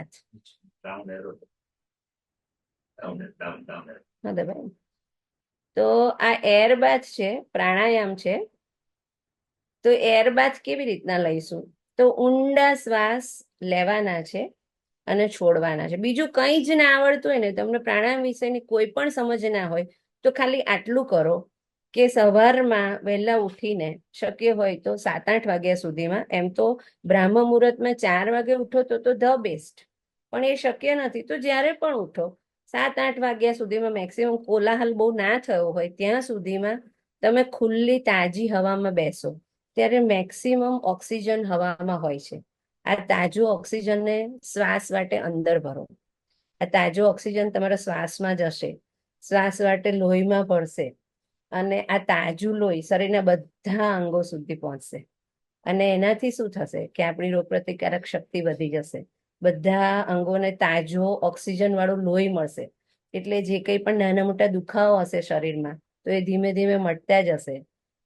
bath. Down there. Down down, down there. હા દબાઈ તો આ એર બાથ છે પ્રાણાયામ છે તો એર બાથ કેવી રીતના લઈશું તો ઊંડા શ્વાસ લેવાના છે અને છોડવાના છે બીજું કંઈ જ ના આવડતું હોય ને તમને પ્રાણાયામ વિશેની કોઈ પણ સમજ ના હોય તો ખાલી આટલું કરો કે સવારમાં વહેલા ઉઠીને શક્ય હોય તો સાત આઠ વાગ્યા સુધીમાં એમ તો બ્રાહ્મ મુહૂર્તમાં ચાર વાગે ઉઠો તો તો ધ બેસ્ટ પણ એ શક્ય નથી. તો જ્યારે પણ ઉઠો, સાત, આઠ વાગ્યા સુધીમાં મેક્સિમમ કોલાહલ બહુ ના થયો હોય, ત્યાં સુધીમાં તમે ખુલ્લી તાજી હવામાં બેસો. ત્યારે મેક્સિમમ ઓક્સિજન હવામાં હોય છે. આ તાજું ઓક્સિજનને શ્વાસ માટે અંદર ભરો. આ તાજો ઓક્સિજન તમારા શ્વાસમાં જશે શ્વાસ માટે લોહીમાં ભરશે. અને આ તાજું લોહી શરીરના બધા અંગો સુધી પહોંચશે. અને એનાથી શું થશે? કે આપણી રોગપ્રતિકારક શક્તિ વધી જશે. બધા અંગોને તાજો ઓક્સિજન વાળું લોહી મળશે. એટલે જે કંઈ પણ નાના મોટા દુખાવો હશે શરીરમાં, તો એ ધીમે ધીમે મટતા જશે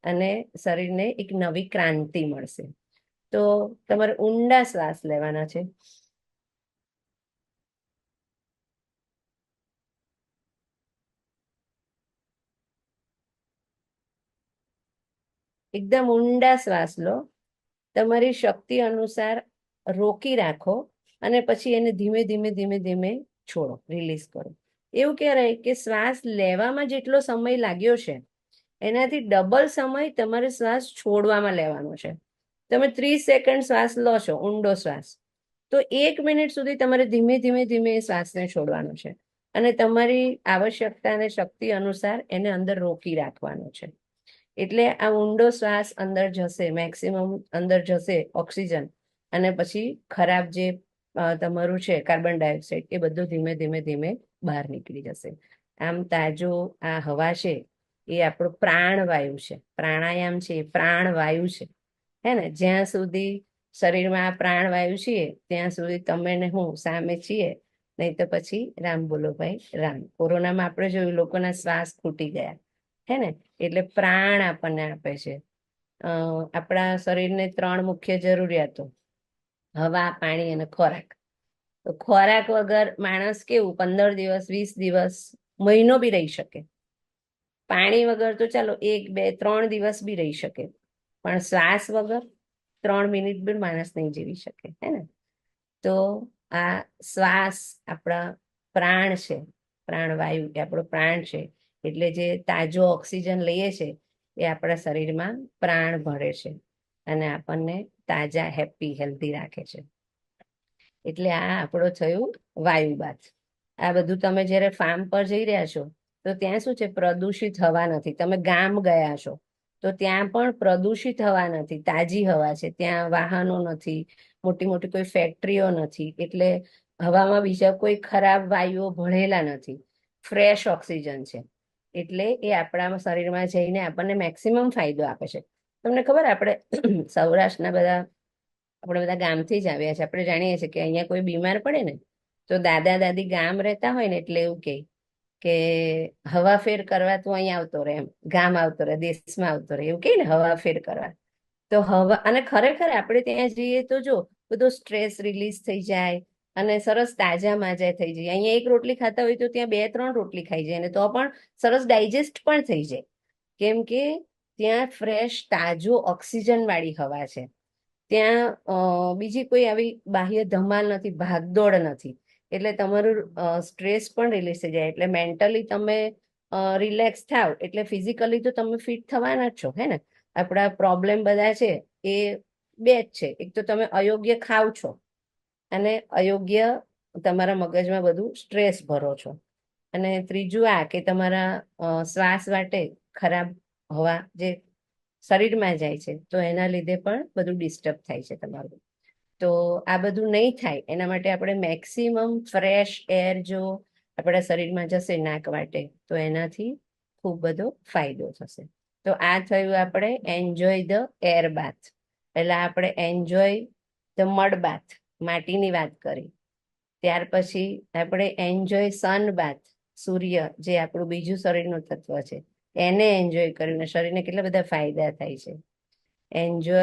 અને શરીરને એક નવી ક્રાંતિ મળશે. તો તમારે ઊંડા શ્વાસ લેવાના છે. એકદમ ઊંડા શ્વાસ લો. તમારી શક્તિ અનુસાર રોકી રાખો. અને પછી એને ધીમે ધીમે ધીમે ધીમે છોડો રિલીઝ કરો. એવું કહેવાય કે શ્વાસ લેવામાં જેટલો સમય લાગ્યો છે, એનાથી ડબલ સમય તમારે શ્વાસ છોડવામાં લેવાનો છે. તમે ત્રીસ સેકન્ડ શ્વાસ લો છો, ઊંડો શ્વાસ, તો એક મિનિટ સુધી તમારે ધીમે ધીમે ધીમે એ શ્વાસને છોડવાનો છે. અને તમારી આવશ્યકતા અને શક્તિ અનુસાર એને અંદર રોકી રાખવાનો છે. એટલે આ ઊંડો શ્વાસ અંદર જશે મેક્સિમમ અંદર જશે ઓક્સિજન, અને પછી ખરાબ જે તમારું છે, કાર્બન ડાયોક્સાઇડ એ બધું ધીમે ધીમે ધીમે બહાર નીકળી જશે. આમ તાજો આ હવા છે, એ આપણો પ્રાણવાયુ છે. પ્રાણાયામ છે, એ પ્રાણવાયુ છે. હે ને? જ્યાં સુધી શરીરમાં આ પ્રાણવાયુ છીએ, ત્યાં સુધી તમે ને હું સામે છીએ, નહીં તો પછી રામ બોલો ભાઈ, રામ. કોરોનામાં આપણે જોયું, લોકોના શ્વાસ ખૂટી ગયા. હે ને? એટલે પ્રાણ આપણને આપે છે. આપણા શરીરને ત્રણ મુખ્ય જરૂરિયાતો. હવા, પાણી અને ખોરાક. તો ખોરાક વગર માણસ કેવું? પંદર દિવસ, વીસ દિવસ, મહિનો બી રહી શકે. પાણી વગર તો ચાલો એક, બે, ત્રણ દિવસ બી રહી શકે. પણ શ્વાસ વગર ત્રણ મિનિટ બી માણસ નહીં જીવી શકે, હે ને? તો આ શ્વાસ આપણા પ્રાણ છે પ્રાણવાયુ એ આપણો પ્રાણ છે. એટલે જે તાજો ઓક્સિજન લઈએ છે, એ આપણા શરીરમાં પ્રાણ ભરે છે. અને આપણને તાજા હેપી હેલ્ધી રાખે છે. એટલે આ આપણો થયું વાયુ બાથ આ બધું તમે જ્યારે ફાર્મ પર જઈ રહ્યા છો, તો ત્યાં શું છે? પ્રદૂષિત હવા નથી. તમે ગામ ગયા છો, તો ત્યાં પણ પ્રદૂષિત હવા નથી. તાજી હવા છે. ત્યાં વાહનો નથી. મોટી મોટી કોઈ ફેક્ટરીઓ નથી. એટલે હવામાં બીજા કોઈ ખરાબ વાયુઓ ભળેલા નથી. ફ્રેશ ઓક્સિજન છે. એટલે એ આપણા શરીરમાં જઈને આપણને મેક્સિમમ ફાયદો આપે છે. તમને ખબર આપણે સૌરાષ્ટ્રના બધા, આપણે બધા ગામથી જ આવ્યા છે આપણે જાણીએ છીએ કે અહીંયા કોઈ બીમાર પડે ને, તો દાદા દાદી ગામ રહેતા હોય ને એટલે એવું કહે કે હવાફેર કરવા તું અહીંયા આવતો રહે એમ. ગામ આવતો રહે, દેશમાં આવતો રહે. એવું કહે ને હવાફેર કરવા. તો હવા, અને ખરેખર આપણે ત્યાં જઈએ તો જો, બધો સ્ટ્રેસ રિલીઝ થઈ જાય અને સરસ તાજા માજા થઈ જાય. અહીંયા એક રોટલી ખાતા હોય તો ત્યાં બે ત્રણ રોટલી ખાઈ જાય ને તો પણ સરસ ડાયજેસ્ટ પણ થઈ જાય. કેમ કે ત્યાં ફ્રેશ તાજો ઓક્સિજન વાળી હવા છે. ત્યાં બીજી કોઈ આવી બાહ્ય ધમાલ નથી, ભાગદોડ નથી. એટલે તમારું સ્ટ્રેસ પણ રિલીઝ થઈ જાય. એટલે મેન્ટલી તમે રિલેક્સ થાવ. એટલે ફિઝિકલી તો તમે ફિટ થવાના જ છો, હે ને? આપણા પ્રોબ્લેમ બધા છે, એ બે જ છે. એક તો તમે અયોગ્ય ખાવ છો અને અયોગ્ય તમારા મગજમાં બધું સ્ટ્રેસ ભરો છો. અને ત્રીજું આ કે તમારા શ્વાસ માટે ખરાબ હવા જે શરીરમાં જાય છે, તો એના લીધે પણ બધું ડિસ્ટર્બ થાય છે તમારું. તો આ બધું નહીં થાય, એના માટે આપણે મેક્સિમમ ફ્રેશ એર જો આપણા શરીરમાં જશે નાક વાટે, તો એનાથી ખૂબ બધો ફાયદો થશે. તો આ થયું આપણે એન્જોય ધ એર બાથ પહેલા આપણે એન્જોય ધ મડ બાથ માટીની વાત કરી. ત્યાર પછી આપણે એન્જોય સન બાથ સૂર્ય, જે આપણું બીજું શરીરનું તત્વ છે. એને એન્જોય કરીને શરીરને કેટલા બધા ફાયદા થાય છે. એન્જોય